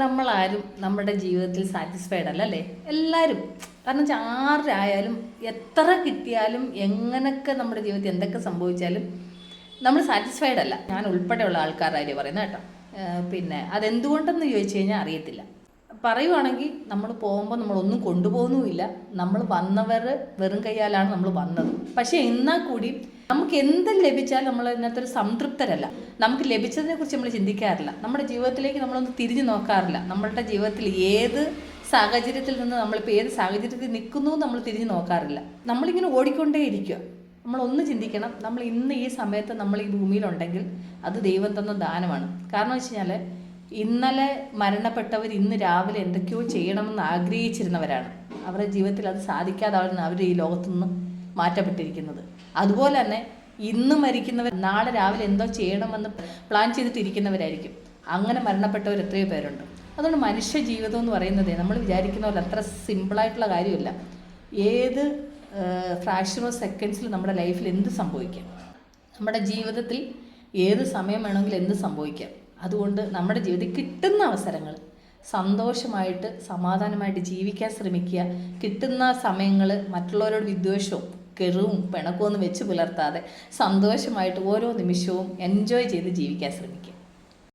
നമ്മളാരും നമ്മുടെ ജീവിതത്തിൽ സാറ്റിസ്ഫൈഡ് അല്ല അല്ലേ? എല്ലാവരും കാരണം വെച്ചാൽ ആരായാലും എത്ര കിട്ടിയാലും എങ്ങനെയൊക്കെ നമ്മുടെ ജീവിതത്തിൽ എന്തൊക്കെ സംഭവിച്ചാലും നമ്മൾ സാറ്റിസ്ഫൈഡ് അല്ല. ഞാൻ ഉൾപ്പെടെയുള്ള ആൾക്കാരായി പറയുന്നത് കേട്ടോ. പിന്നെ അതെന്തുകൊണ്ടെന്ന് ചോദിച്ചു കഴിഞ്ഞാൽ അറിയത്തില്ല. പറയുവാണെങ്കിൽ നമ്മൾ പോകുമ്പോൾ നമ്മളൊന്നും കൊണ്ടുപോകുന്നുമില്ല. നമ്മൾ വന്നവർ വെറും കൈയാലാണ് നമ്മൾ വന്നത്. പക്ഷേ എന്നാൽ കൂടി നമുക്ക് എന്ത് ലഭിച്ചാൽ നമ്മൾ ഇതിനകത്ത് ഒരു സംതൃപ്തരല്ല. നമുക്ക് ലഭിച്ചതിനെ കുറിച്ച് നമ്മൾ ചിന്തിക്കാറില്ല. നമ്മുടെ ജീവിതത്തിലേക്ക് നമ്മളൊന്ന് തിരിഞ്ഞു നോക്കാറില്ല. നമ്മളുടെ ജീവിതത്തിൽ ഏത് സാഹചര്യത്തിൽ നിന്ന് നമ്മളിപ്പോൾ ഏത് സാഹചര്യത്തിൽ നിൽക്കുന്നു നമ്മൾ തിരിഞ്ഞു നോക്കാറില്ല. നമ്മളിങ്ങനെ ഓടിക്കൊണ്ടേ ഇരിക്കുക. നമ്മളൊന്ന് ചിന്തിക്കണം. നമ്മൾ ഇന്ന് ഈ സമയത്ത് നമ്മൾ ഈ ഭൂമിയിലുണ്ടെങ്കിൽ അത് ദൈവം തന്ന ദാനമാണ്. കാരണം വെച്ച് കഴിഞ്ഞാൽ ഇന്നലെ മരണപ്പെട്ടവർ ഇന്ന് രാവിലെ എന്തൊക്കെയോ ചെയ്യണമെന്ന് ആഗ്രഹിച്ചിരുന്നവരാണ്. അവരുടെ ജീവിതത്തിൽ അത് സാധിക്കാതെ അവർ ഈ ലോകത്തുനിന്ന് മാറ്റപ്പെട്ടിരിക്കുന്നത്. അതുപോലെ തന്നെ ഇന്ന് മരിക്കുന്നവർ നാളെ രാവിലെ എന്തോ ചെയ്യണമെന്ന് പ്ലാൻ ചെയ്തിട്ടിരിക്കുന്നവരായിരിക്കും. അങ്ങനെ മരണപ്പെട്ടവർ എത്രയോ പേരുണ്ട്. അതുകൊണ്ട് മനുഷ്യ ജീവിതം എന്ന് പറയുന്നത് നമ്മൾ വിചാരിക്കുന്ന പോലെ അത്ര സിമ്പിളായിട്ടുള്ള കാര്യമില്ല. ഏത് ഫ്രാക്ഷൻ ഓഫ് സെക്കൻഡ്സിൽ നമ്മുടെ ലൈഫിൽ എന്ത് സംഭവിക്കാം? നമ്മുടെ ജീവിതത്തിൽ ഏത് സമയം വേണമെങ്കിലും എന്ത് സംഭവിക്കാം? അതുകൊണ്ട് നമ്മുടെ ജീവിതത്തിൽ കിട്ടുന്ന അവസരങ്ങൾ സന്തോഷമായിട്ട് സമാധാനമായിട്ട് ജീവിക്കാൻ ശ്രമിക്കുക. കിട്ടുന്ന സമയങ്ങൾ മറ്റുള്ളവരോട് വിദ്വേഷവും കെറുവും പിണക്കവും ഒന്നും വെച്ച് പുലർത്താതെ സന്തോഷമായിട്ട് ഓരോ നിമിഷവും എൻജോയ് ചെയ്ത് ജീവിക്കാൻ ശ്രമിക്കുക.